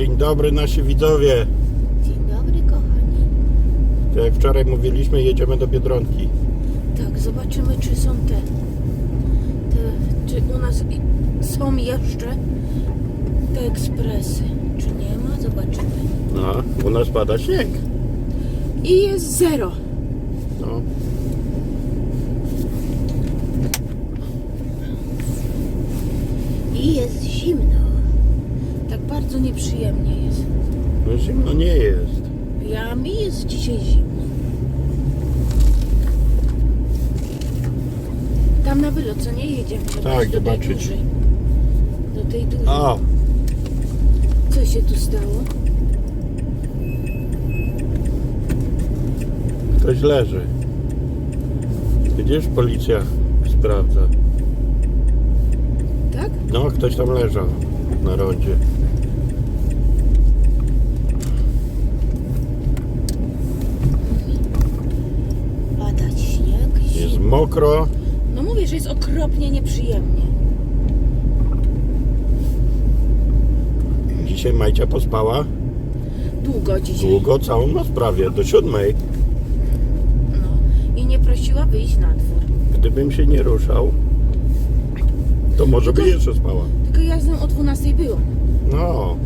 Dzień dobry nasi widzowie. Dzień dobry, kochani. Tak jak wczoraj mówiliśmy, jedziemy do Biedronki. Tak, zobaczymy, czy są te. te czy u nas są jeszcze te ekspresy. Czy nie ma? Zobaczymy. No, u nas pada śnieg. I jest zero. No. I jest zimno. Bardzo nieprzyjemnie jest. no zimno nie jest. Ja mi jest dzisiaj zimno. Tam na wylot, co nie jedziemy? Tak, do tej zobaczyć. dużej. Do tej dużej. O, Co się tu stało? ktoś leży. Widzisz, policja sprawdza. Tak? No, ktoś tam leżał na rondzie. Padać śnieg. Jest zimno. Mokro. No mówię, że jest okropnie nieprzyjemnie. Dzisiaj Majcia pospała Długo dzisiaj. długo, całą noc prawie, do siódmej. No. I nie prosiła wyjść na dwór. Gdybym się nie ruszał, to może by Tylko- jeszcze spała. Tylko ja z nią o 12 byłam. No.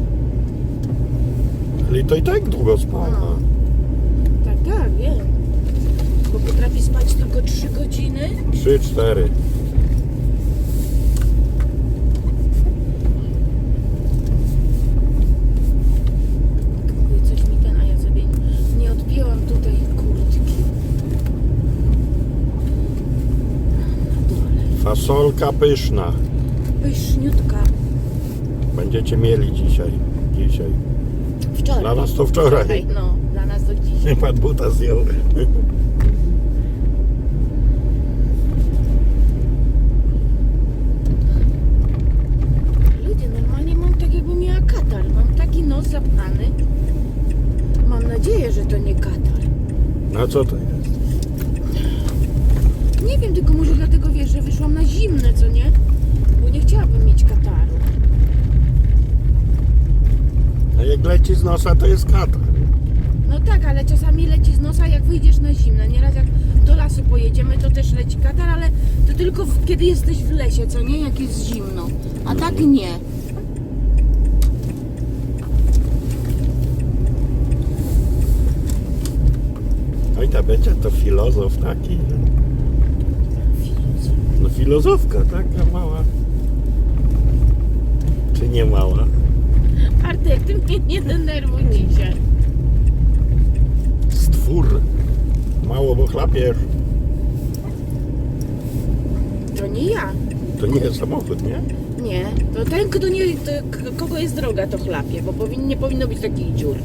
Ale to i tak długo spała. No. Tak, tak, wiem. Bo potrafi spać tylko 3 godziny. Trzy, cztery. Mówię, coś mi ten, a ja sobie nie odpięłam tutaj kurtki. Fasolka pyszna. Pyszniutka. Będziecie mieli dzisiaj. Dzisiaj. Wczoraj. Dla nas to wczoraj. No, dla nas to dzisiaj. Pan buta zdjął. Ludzie, normalnie mam tak jakby miała katar. Mam taki nos zapchany. Mam nadzieję, że to nie katar. No co to jest? Nie wiem, tylko może dlatego wiesz, że wyszłam na zimne, co nie? Bo nie chciałabym mieć kataru. A jak leci z nosa, to jest katar. No tak, ale czasami leci z nosa, jak wyjdziesz na zimne. Nieraz jak do lasu pojedziemy, to też leci katar, ale to tylko w, kiedy jesteś w lesie, co nie? Jak jest zimno. A tak nie. Oj, ta Becia to filozof taki. No filozofka taka mała. Czy nie mała? Artek, ty mnie nie denerwuj dzisiaj. Stwór. Mało, bo chlapiesz. To nie ja. To nie jest samochód, nie? Nie, to ten, kto nie, to, kogo jest droga, to chlapie, bo powin, nie powinno być takich dziur.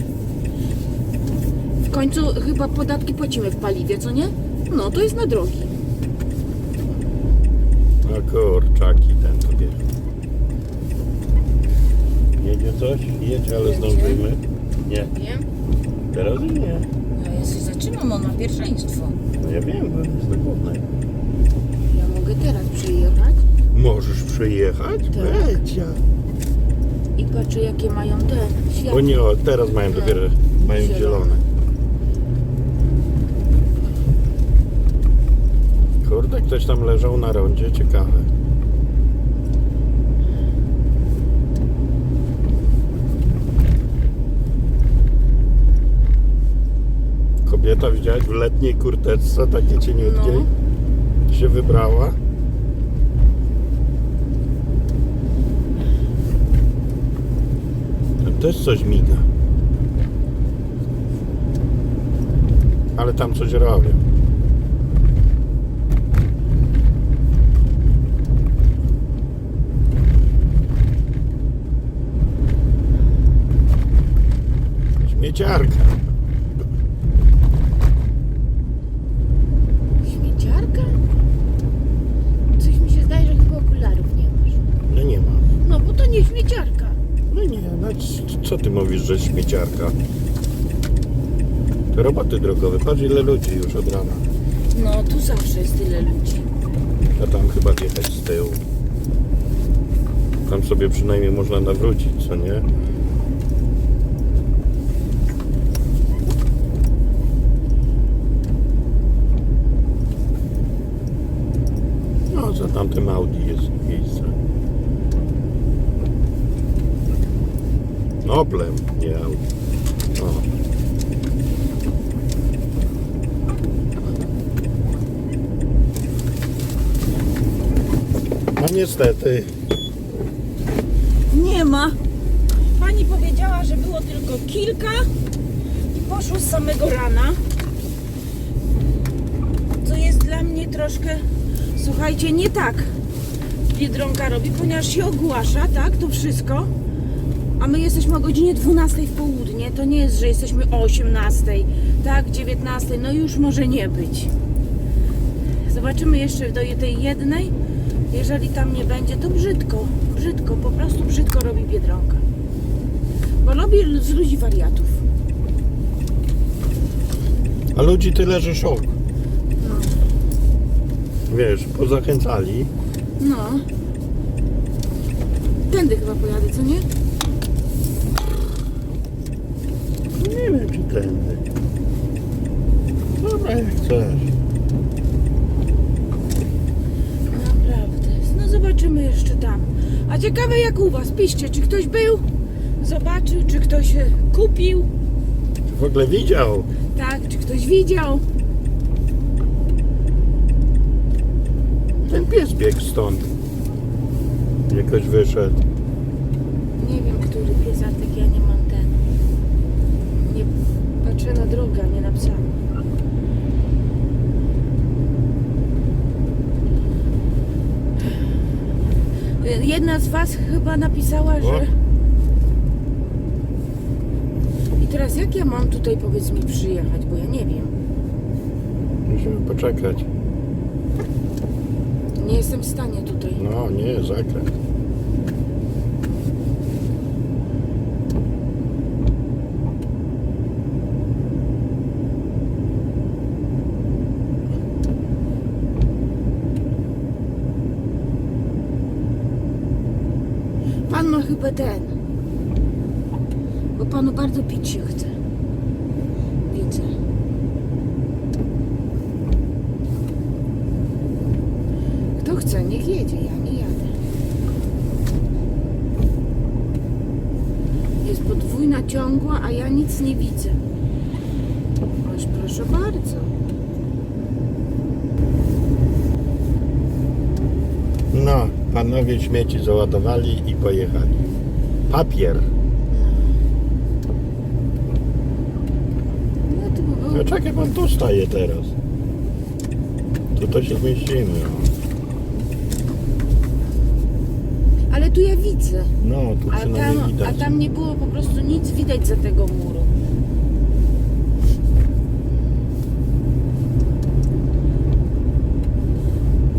W końcu chyba podatki płacimy w paliwie, co nie? No, to jest na drogi. A kurczaki ten to bierze. Jedzie coś? Jedź, ale zdążymy. Nie, Wiem. teraz nie. Ja ja się zaczynam, on ma pierwszeństwo. No ja wiem, bo jest na głównej. Ja mogę teraz przyjechać Możesz przyjechać? Tak. Becia. i patrzę, jakie mają te O światła. nie, o, teraz mają No. dopiero, mają Zielone. zielone. Kurde, ktoś tam leżał na rondzie, ciekawe. Kobieta widziałaś w letniej kurteczce, takiej cieniutkiej, się wybrała. Tam też coś miga. Ale tam coś robią. Śmieciarka. Śmieciarka? Coś mi się zdaje, że chyba okularów nie masz. No nie ma. No, bo to nie śmieciarka. No nie, no co ty mówisz, że śmieciarka? To roboty drogowe. Patrz ile ludzi już od rana. No, tu zawsze jest tyle ludzi. A tam chyba wjechać z tyłu. Tam sobie przynajmniej można nawrócić, co nie? Za tamtym Audi jest miejsce. Noblem, nie Audi. O. No niestety, Nie ma. Pani powiedziała, że było tylko kilka i poszło z samego rana. Co jest dla mnie troszkę, słuchajcie, nie tak Biedronka robi, ponieważ się ogłasza, tak, to wszystko. A my jesteśmy o godzinie 12 w południe. To nie jest, że jesteśmy o 18, tak, 19. No już może nie być. Zobaczymy jeszcze do tej jednej. Jeżeli tam nie będzie, to brzydko. Brzydko, po prostu brzydko robi Biedronka. Bo robi z ludzi wariatów. a ludzi tyle, że szok. Wiesz, pozachęcali. No. Tędy chyba pojadę, co nie? Nie wiem, czy tędy. Dobra, jak chcesz. Naprawdę. No zobaczymy jeszcze tam. A ciekawe jak u was. Piszcie, czy ktoś był, zobaczył, czy ktoś e, kupił, W ogóle widział. tak, czy ktoś widział. Ten pies biegł stąd. Jakoś wyszedł. Nie wiem, który pies, ale tak ja nie mam ten. Nie patrzę na drogę, a nie na psa. Jedna z was chyba napisała, że... I teraz jak ja mam tutaj, powiedz mi, przyjechać, bo ja nie wiem. Musimy poczekać. Jestem w stanie tutaj. No, nie, zakręt. Pan ma chyba ten. Bo panu bardzo pić się chce. Widzę. Kto chce, niech jedzie, ja nie jadę. Jest podwójna ciągła, a ja nic nie widzę. Aż proszę bardzo. No, panowie śmieci załadowali i pojechali. Papier. No to by było No czekaj, pan tu staje teraz. Tu to się zmieścimy. o. Ale tu ja widzę. No, tu A przynajmniej tam, a widać. tam nie było po prostu nic widać za tego muru.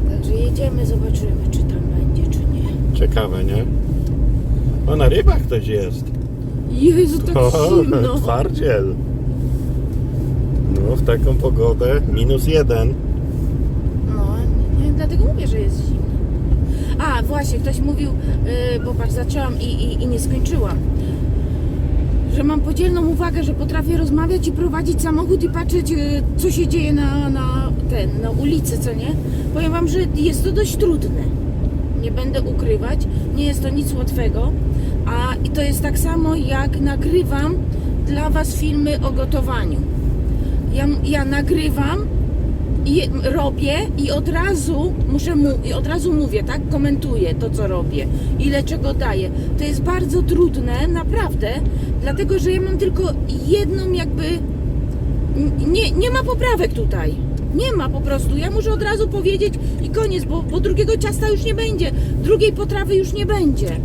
Także jedziemy, zobaczymy, czy tam będzie, czy nie. Ciekawe, nie? O, na rybach ktoś jest. Jezu, tak zimno. twardziel. No, w taką pogodę minus jeden. No, nie, nie, dlatego mówię, że jest zimno. A, właśnie, ktoś mówił, yy, bo patrz, zaczęłam i, i, i nie skończyłam. Że mam podzielną uwagę, że potrafię rozmawiać i prowadzić samochód i patrzeć, yy, co się dzieje na, na, ten, na ulicy, co nie? Powiem Wam, że jest to dość trudne. Nie będę ukrywać, nie jest to nic łatwego. A i to jest tak samo, jak nagrywam dla Was filmy o gotowaniu. Ja, ja nagrywam i robię i od razu muszę mu, i od razu mówię, tak? Komentuję to, co robię, ile czego daję. To jest bardzo trudne, naprawdę, dlatego że ja mam tylko jedną jakby. Nie, nie ma poprawek tutaj. Nie ma po prostu. Ja muszę od razu powiedzieć i koniec, bo, bo drugiego ciasta już nie będzie, drugiej potrawy już nie będzie.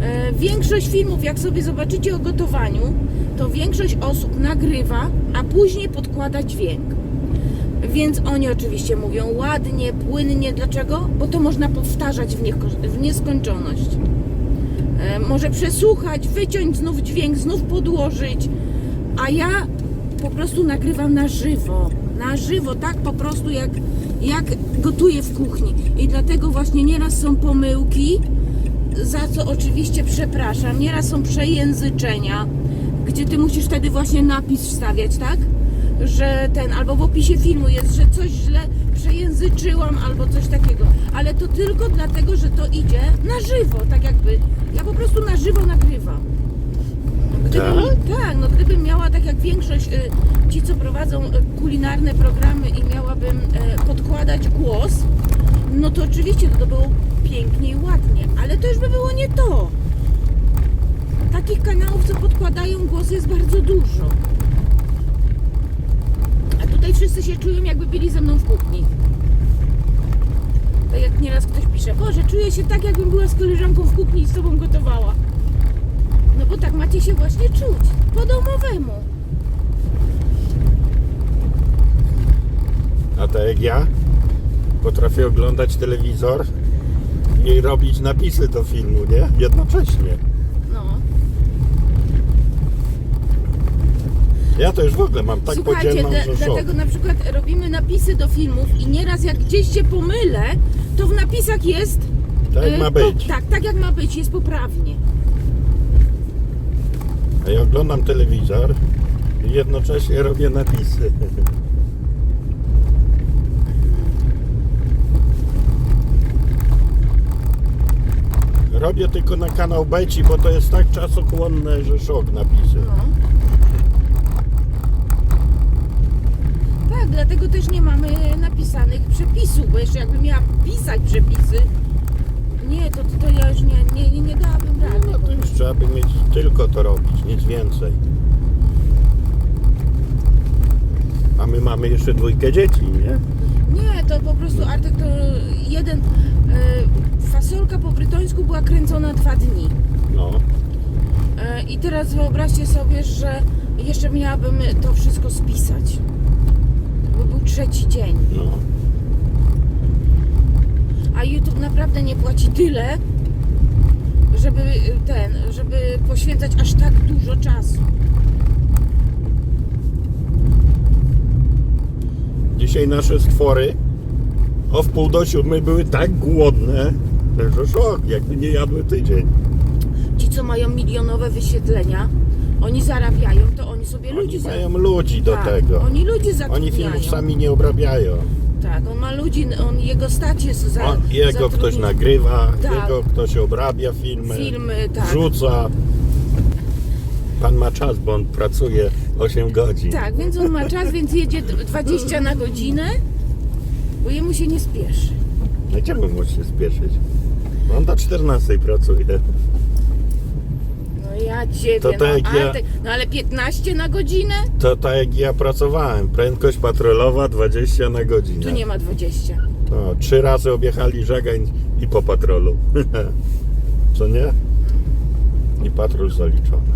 E, większość filmów, jak sobie zobaczycie o gotowaniu, to większość osób nagrywa, a później podkłada dźwięk. Więc oni oczywiście mówią ładnie, płynnie. Dlaczego? Bo to można powtarzać w, nieskończoność. E, może przesłuchać, wyciąć znów dźwięk, znów podłożyć. A ja po prostu nagrywam na żywo. Na żywo, tak po prostu jak, jak gotuję w kuchni. I dlatego właśnie nieraz są pomyłki, za co oczywiście przepraszam. Nieraz są przejęzyczenia, gdzie ty musisz wtedy właśnie napis wstawiać, tak? Że ten, albo w opisie filmu jest, że coś źle przejęzyczyłam albo coś takiego. Ale to tylko dlatego, że to idzie na żywo, tak jakby. Ja po prostu na żywo nagrywam. Gdybym, tak? no gdybym miała tak jak większość y, ci, co prowadzą y, kulinarne programy i miałabym y, podkładać głos, no to oczywiście to, to było pięknie i ładnie, ale to już by było nie to. Takich kanałów, co podkładają głos jest bardzo dużo. Tutaj wszyscy się czują, jakby byli ze mną w kuchni. Tak jak nieraz ktoś pisze, Boże, czuję się tak, jakbym była z koleżanką w kuchni i z tobą gotowała. No bo tak macie się właśnie czuć. Po domowemu. A tak jak ja potrafię oglądać telewizor i robić napisy do filmu, nie? Jednocześnie. No. Ja to już w ogóle mam tak Słuchajcie, podzielną, dla- że szok. dlatego na przykład robimy napisy do filmów i nieraz jak gdzieś się pomylę, to w napisach jest... Tak jak y, ma po- być. tak, tak jak ma być, jest poprawnie. A ja oglądam telewizor i jednocześnie robię napisy. Robię tylko na kanał Beci, bo to jest tak czasochłonne, że szok napisy. No. Tak, dlatego też nie mamy napisanych przepisów, bo jeszcze jakbym miała pisać przepisy, nie, to, to ja już nie, nie, nie, nie dałabym rady. No to już trzeba by mieć tylko to robić, nic więcej. A my mamy jeszcze dwójkę dzieci, nie? Nie, to po prostu Artek to jeden, e, fasolka po brytońsku była kręcona dwa dni. No. E, I teraz wyobraźcie sobie, że jeszcze miałabym to wszystko spisać. Był trzeci dzień. No. A YouTube naprawdę nie płaci tyle, żeby y, ten, żeby poświęcać aż tak dużo czasu. Dzisiaj nasze stwory o wpół do siódmej były tak głodne, że szok, jakby nie jadły tydzień. Ci, co mają milionowe wyświetlenia, oni zarabiają, to oni sobie ludzi Oni za- mają ludzi do tak, tego. Oni ludzi Oni zatrudniają. filmów sami nie obrabiają. Tak, on ma ludzi, on jego stać jest za. On, jego ktoś nagrywa, Tak. jego ktoś obrabia filmy, Filmy, tak. wrzuca. Pan ma czas, bo on pracuje 8 godzin. Tak, więc on ma czas, więc jedzie d- 20 na godzinę, bo jemu się nie spieszy. No my musi się spieszyć? On do 14 pracuje. Ja ciebie, To no, tak ja- Artek, no ale 15 na godzinę? To tak jak ja pracowałem. Prędkość patrolowa 20 na godzinę. Tu nie ma 20. No, trzy razy objechali żagań i po patrolu. Co nie? I patrol zaliczony.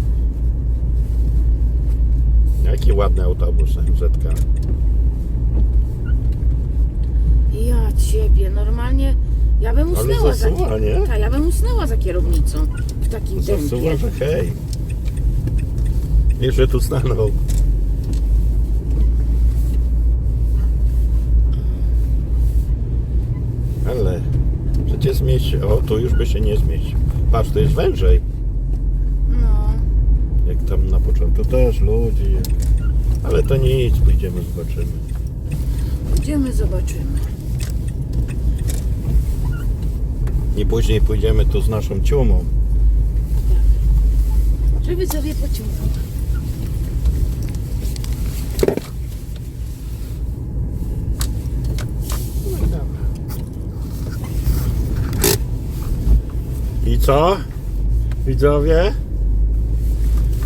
Jaki ładny autobus MZK. Ja ciebie, normalnie ja bym Ale usnęła za zasuwa, nie? Tak, ja bym usnęła za kierownicą w takim tempie. że hej. Jeszcze tu stanął. Ale przecież zmieści. O, tu już by się nie zmieścił. Patrz, to jest wężej. No, Jak tam na początku też ludzi. Ale to nic, pójdziemy, zobaczymy. idziemy, zobaczymy. I później pójdziemy tu z naszą ciumą. Żeby sobie pociągnąć. No i co? Widzowie?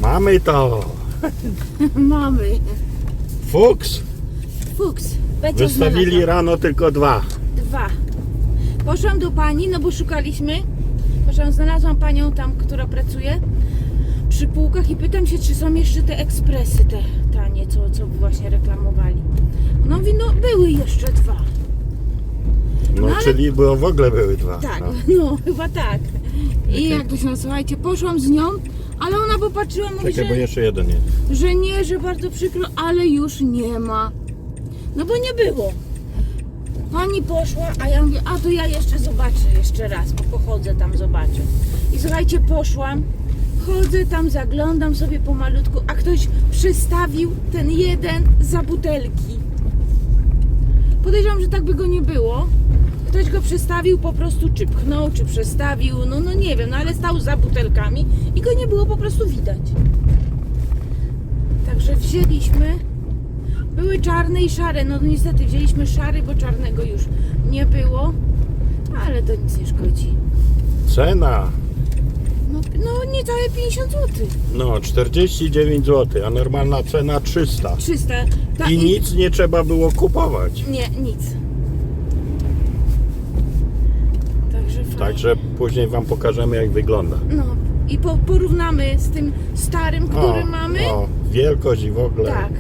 Mamy to! Mamy. Fuks! Fuks. Becia Wystawili znalazła. rano tylko dwa. Dwa. Poszłam do pani, no bo szukaliśmy. Poszłam, znalazłam panią tam, która pracuje przy półkach i pytam się, czy są jeszcze te ekspresy, te tanie, co, co właśnie reklamowali. No mówi, no były jeszcze dwa. No, No ale- czyli było w ogóle były dwa. Tak, No. no, chyba tak. I jak to się nazywa, słuchajcie, poszłam z nią, ale ona popatrzyła, mówi, Czekaj, bo że, jeszcze jeden jest. że nie, że bardzo przykro, ale już nie ma. No bo nie było. Pani poszła, a ja mówię, a to ja jeszcze zobaczę jeszcze raz, bo pochodzę tam, zobaczę. I słuchajcie, poszłam, chodzę tam, zaglądam sobie pomalutku, a ktoś przystawił ten jeden za butelki. Podejrzewam, że tak by go nie było. Ktoś go przestawił po prostu, czy pchnął, czy przestawił, no, no nie wiem, no ale stał za butelkami i go nie było po prostu widać. Także wzięliśmy. Były czarne i szare. No niestety wzięliśmy szary, bo czarnego już nie było. Ale to nic nie szkodzi. Cena, No, no niecałe 50 zł. no 49 zł, a normalna cena 300. 300. Ta, I nic nie trzeba było kupować. Nie, nic. Także fajnie. Także później wam pokażemy jak wygląda. No i po, porównamy z tym starym, który O, mamy. o, wielkość i w ogóle. Tak.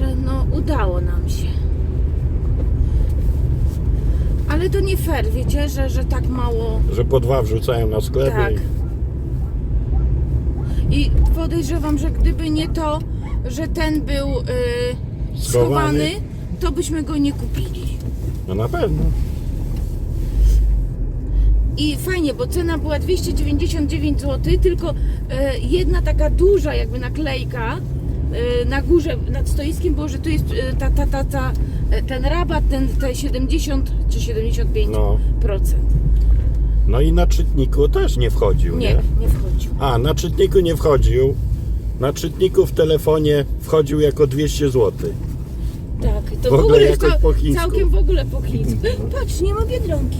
Także no udało nam się. Ale to nie fair, wiecie, że, że tak mało. Że po dwa wrzucają na sklepy. Tak. I podejrzewam, że gdyby nie to, że ten był y, Schowany. schowany, to byśmy go nie kupili. No na pewno. I fajnie, bo cena była 299 zł, tylko e, jedna taka duża jakby naklejka na górze nad stoiskiem było, że tu jest e, ta, ta, ta, ta, e, ten rabat, ten, te 70 czy 75%. No. No i na czytniku też nie wchodził, nie? Nie, nie wchodził. A, na czytniku nie wchodził. Na czytniku w telefonie wchodził jako 200 zł. Tak, to W w ogóle ogóle jest jakoś po chińsku. całkiem w ogóle po chińsku. Patrz, nie ma biedronki.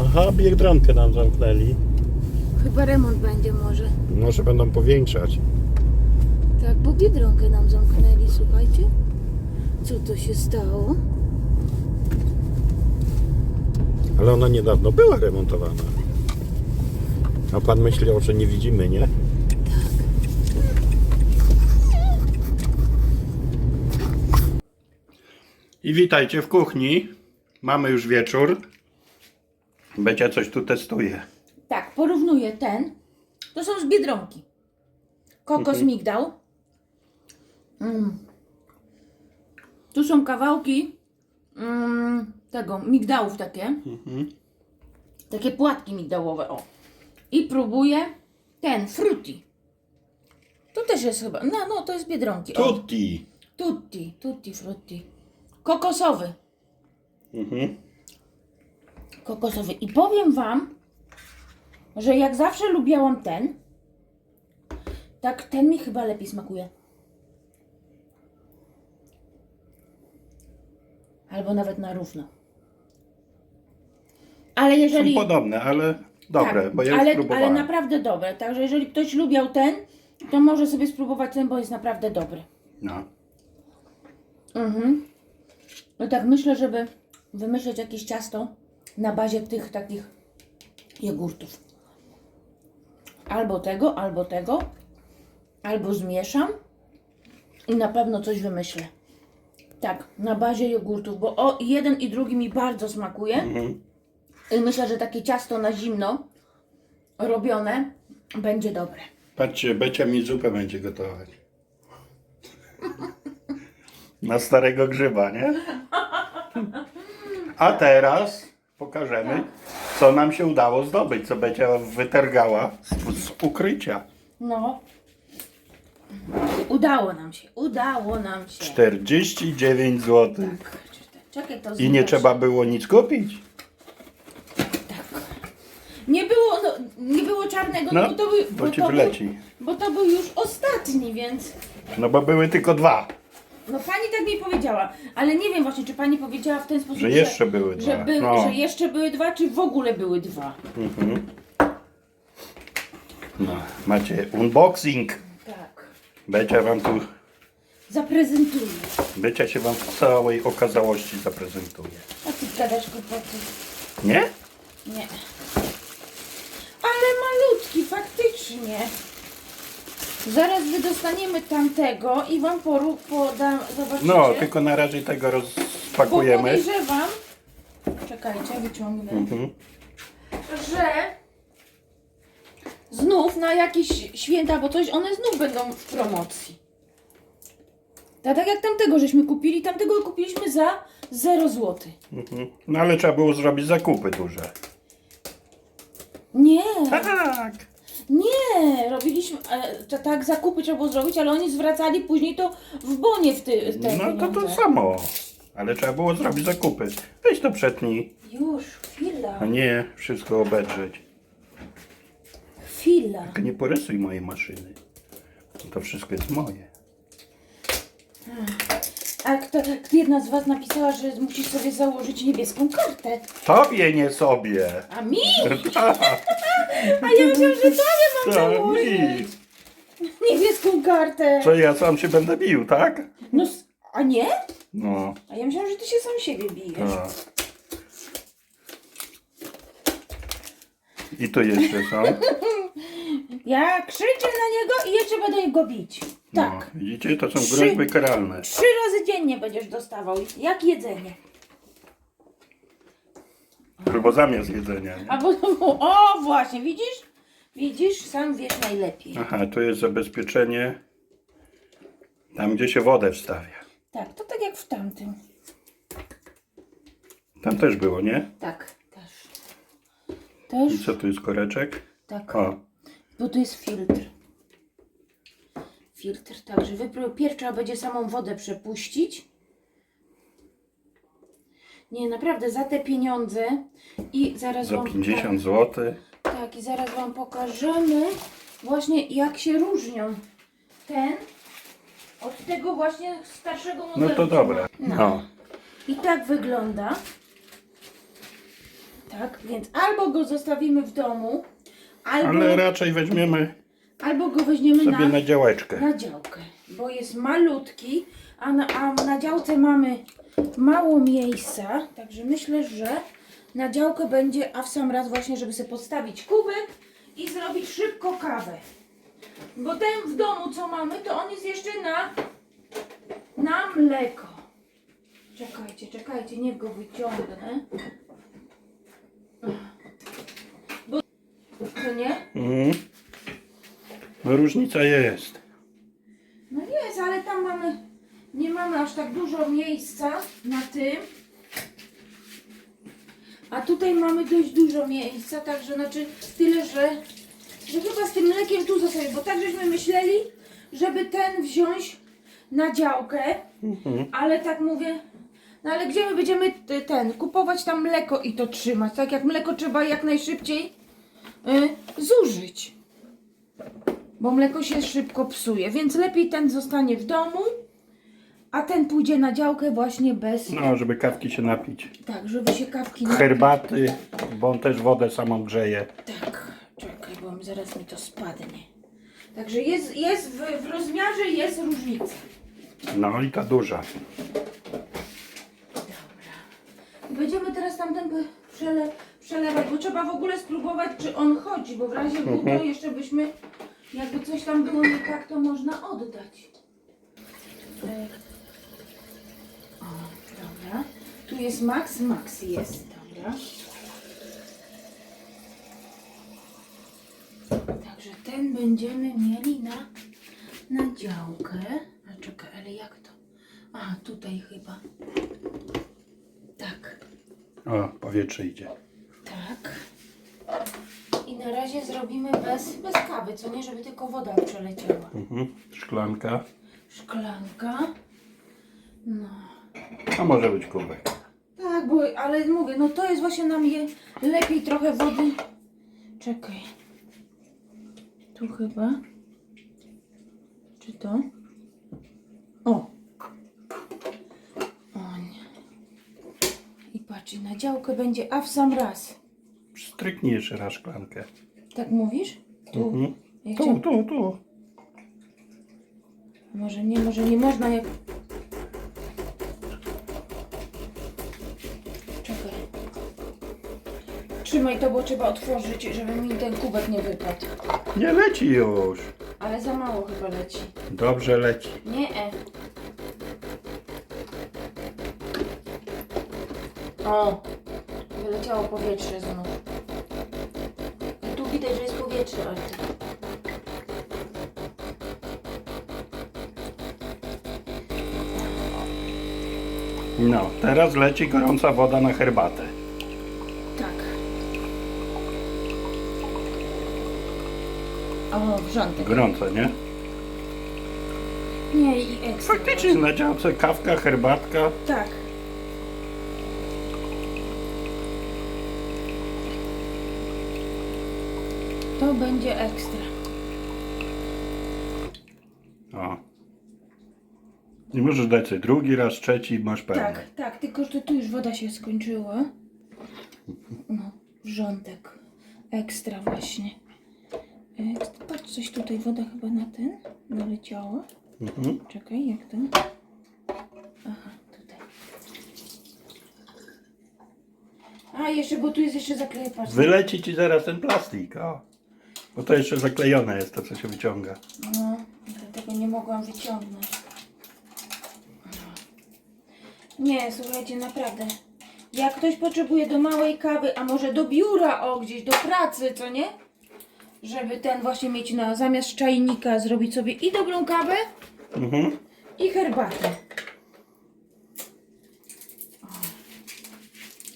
Aha, biedronkę nam zamknęli. Chyba remont będzie może. Może będą powiększać. Tak, bo biedronkę nam zamknęli, słuchajcie. Co to się stało? Ale ona niedawno była remontowana. A pan myślał, że nie widzimy, nie? I witajcie w kuchni. Mamy już wieczór. Becia coś tu testuje. Tak, porównuję ten. To są z Biedronki. Kokos migdał. Mm. Tu są kawałki mm, tego, migdałów takie. Takie płatki migdałowe, o. I próbuję ten, frutti. Tu też jest chyba, no, no, to jest Biedronki. O. Tutti. Tutti, tutti frutti. Kokosowy. Mhm. kokosowy. I powiem Wam, że jak zawsze lubiałam ten, tak ten mi chyba lepiej smakuje. Albo nawet na równo. Ale jeżeli. Są podobne, ale dobre, tak, bo ja już ale, próbowałem. ale naprawdę dobre. Także jeżeli ktoś lubiał ten, to może sobie spróbować ten, bo jest naprawdę dobry. No. Mhm. No tak myślę, żeby wymyśleć jakieś ciasto na bazie tych takich jogurtów. Albo tego, albo tego. Albo zmieszam i na pewno coś wymyślę. Tak, na bazie jogurtów, bo o, jeden i drugi mi bardzo smakuje. Mhm. I myślę, że takie ciasto na zimno robione będzie dobre. Patrzcie, Becia mi zupę będzie gotować. Na starego grzyba, nie? A teraz pokażemy, co nam się udało zdobyć, co Becia wytargała z, z ukrycia. No. Udało nam się, udało nam się. 49 zł. Czekaj, to I nie trzeba było nic kupić. Nie było, no, nie było czarnego, no, No, bo to był, bo ci to. Był, bo to był już ostatni, więc No bo były tylko dwa. no pani tak mi powiedziała, ale nie wiem właśnie, czy pani powiedziała w ten sposób, Że jeszcze były że, dwa. Był, No. że jeszcze były dwa, czy w ogóle były dwa. No, macie unboxing. Becia wam tu, Zaprezentuję. Becia się wam w całej okazałości zaprezentuje. A ty gadasz kłopoty. Nie? Nie. Ale malutki, faktycznie. Zaraz wydostaniemy tamtego i wam poru podam, zobaczycie. No, tylko na razie tego Bo rozpakujemy. podejrzewam, czekajcie, wyciągnę, Mhm. że znów na jakieś święta, bo coś, one znów będą w promocji. Tak, tak jak tamtego żeśmy kupili, tamtego kupiliśmy za 0 zł. Mhm. No ale trzeba było zrobić zakupy duże. Nie, Tak. Nie, robiliśmy, e, to tak zakupy trzeba było zrobić, ale oni zwracali później to w bonie w ty, te No to pieniądze. to samo. Ale trzeba było zrobić zakupy. Weź to przetnij, Już, chwila, a nie wszystko obedrzeć. Tylko nie porysuj mojej maszyny. To wszystko jest moje. A kto, jedna z was napisała, że musisz sobie założyć niebieską kartę? Tobie, nie sobie. A mi? Tak, A ja myślałam, że tobie mam tak, założyć niebieską kartę. Co ja sam się będę bił, tak? No, s- a nie? No, A ja myślałam, że ty się sam siebie bijesz. tak. I tu jeszcze są. Ja krzyczę na niego i jeszcze będę go bić. Tak. No, widzicie, to są Trzy. groźby karalne. Trzy razy dziennie będziesz dostawał, jak jedzenie. Albo zamiast jedzenia. Nie? Albo, o właśnie, widzisz? Widzisz, sam wiesz najlepiej. Aha, tu jest zabezpieczenie. Tam, gdzie się wodę wstawia. Tak, to tak jak w tamtym. Tam też było, nie? Tak, też. I Też, co tu jest koreczek? tak, O, bo tu jest filtr. Filtr, także wypro- pierw trzeba będzie samą wodę przepuścić. Nie, naprawdę, za te pieniądze i zaraz za wam 50 zł. Tak, i zaraz Wam pokażemy właśnie jak się różnią ten od tego właśnie starszego modelu. No to dobra. No. No. I tak wygląda. Tak, więc albo go zostawimy w domu, albo, Ale raczej weźmiemy albo go weźmiemy sobie na, na działeczkę. na działkę, bo jest malutki, a na, a na działce mamy mało miejsca, także myślę, że na działkę będzie, a w sam raz właśnie, żeby sobie postawić kubek i zrobić szybko kawę. Bo ten w domu, co mamy, to on jest jeszcze na, na mleko. Czekajcie, czekajcie, niech go wyciągnę. Co nie? Mhm. No, różnica jest. No jest, ale tam mamy, nie mamy aż tak dużo miejsca na tym. A tutaj mamy dość dużo miejsca, także znaczy tyle, że, że chyba z tym mlekiem tu zostawię, bo tak żeśmy myśleli, żeby ten wziąć na działkę, ale tak mówię, no ale gdzie my będziemy t- ten, kupować tam mleko i to trzymać, tak jak mleko trzeba jak najszybciej zużyć bo mleko się szybko psuje, więc lepiej ten zostanie w domu, a ten pójdzie na działkę właśnie bez, No, żeby kawki się napić. tak, żeby się kawki nie... Herbaty, bo on też wodę samą grzeje. Tak, czekaj, bo zaraz mi to spadnie. Także jest, jest w, w rozmiarze jest różnica. No i ta duża. Dobra. Będziemy teraz tamten przele, przelewać, bo trzeba w ogóle spróbować, czy on chodzi, bo w razie Mhm. budo jeszcze byśmy, jakby coś tam było nie tak, to można oddać. E, O, dobra. Tu jest Max, Max jest, dobra. Także ten będziemy mieli na, na działkę. A czekaj, ale jak to? A, tutaj chyba. Tak, O, powietrze idzie. Tak. I na razie zrobimy bez, bez kawy, co nie, żeby tylko woda przeleciała. Mhm. Szklanka. Szklanka. No. A może być kubek. Tak, bo, ale mówię, no to jest właśnie nam je lepiej trochę wody. Czekaj. Tu chyba. Czy to? O. O nie. I patrz, i na działkę będzie, a w sam raz. Stryknij jeszcze raz szklankę. Tak mówisz? Tu. Mhm. Ja Tu, chciałam- tu, tu. Może nie, może nie można jak... Czekaj. Trzymaj to, bo trzeba otworzyć, żeby mi ten kubek nie wypadł. Nie leci już. Ale za mało chyba leci. Dobrze leci. Nie. E. O! Wyleciało powietrze znów. Widać, że jest powietrze, Artur. No, teraz leci gorąca woda na herbatę. Tak. O, wrzątek. Gorące, nie? Nie, i ekstra. Faktycznie na działce kawka, herbatka. Tak. Będzie ekstra. O. Nie możesz dać sobie drugi raz, trzeci, masz pełny. Tak, tak, tylko że tu już woda się skończyła. No, wrzątek. Ekstra właśnie. Ekstra. Patrz, coś tutaj woda chyba na ten naleciała. Mhm. Czekaj, jak to? Aha, tutaj. A, jeszcze, bo tu jest jeszcze zaklej, patrz. Wyleci ci zaraz ten plastik, o. Bo to jeszcze zaklejone jest to, co się wyciąga. No, dlatego nie mogłam wyciągnąć. Nie, słuchajcie, naprawdę. Jak ktoś potrzebuje do małej kawy, a może do biura, o gdzieś do pracy, co nie? Żeby ten właśnie mieć na zamiast czajnika, zrobić sobie i dobrą kawę, Mhm. i herbatę.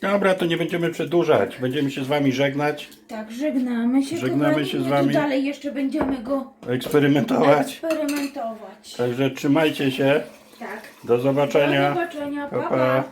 Dobra, to nie będziemy przedłużać. Będziemy się z wami żegnać, Tak, żegnamy się. Żegnamy kochani. się z wami. Tu dalej jeszcze będziemy go eksperymentować. eksperymentować. Także trzymajcie się. Tak. Do Do zobaczenia. zobaczenia. Pa, pa. pa. pa.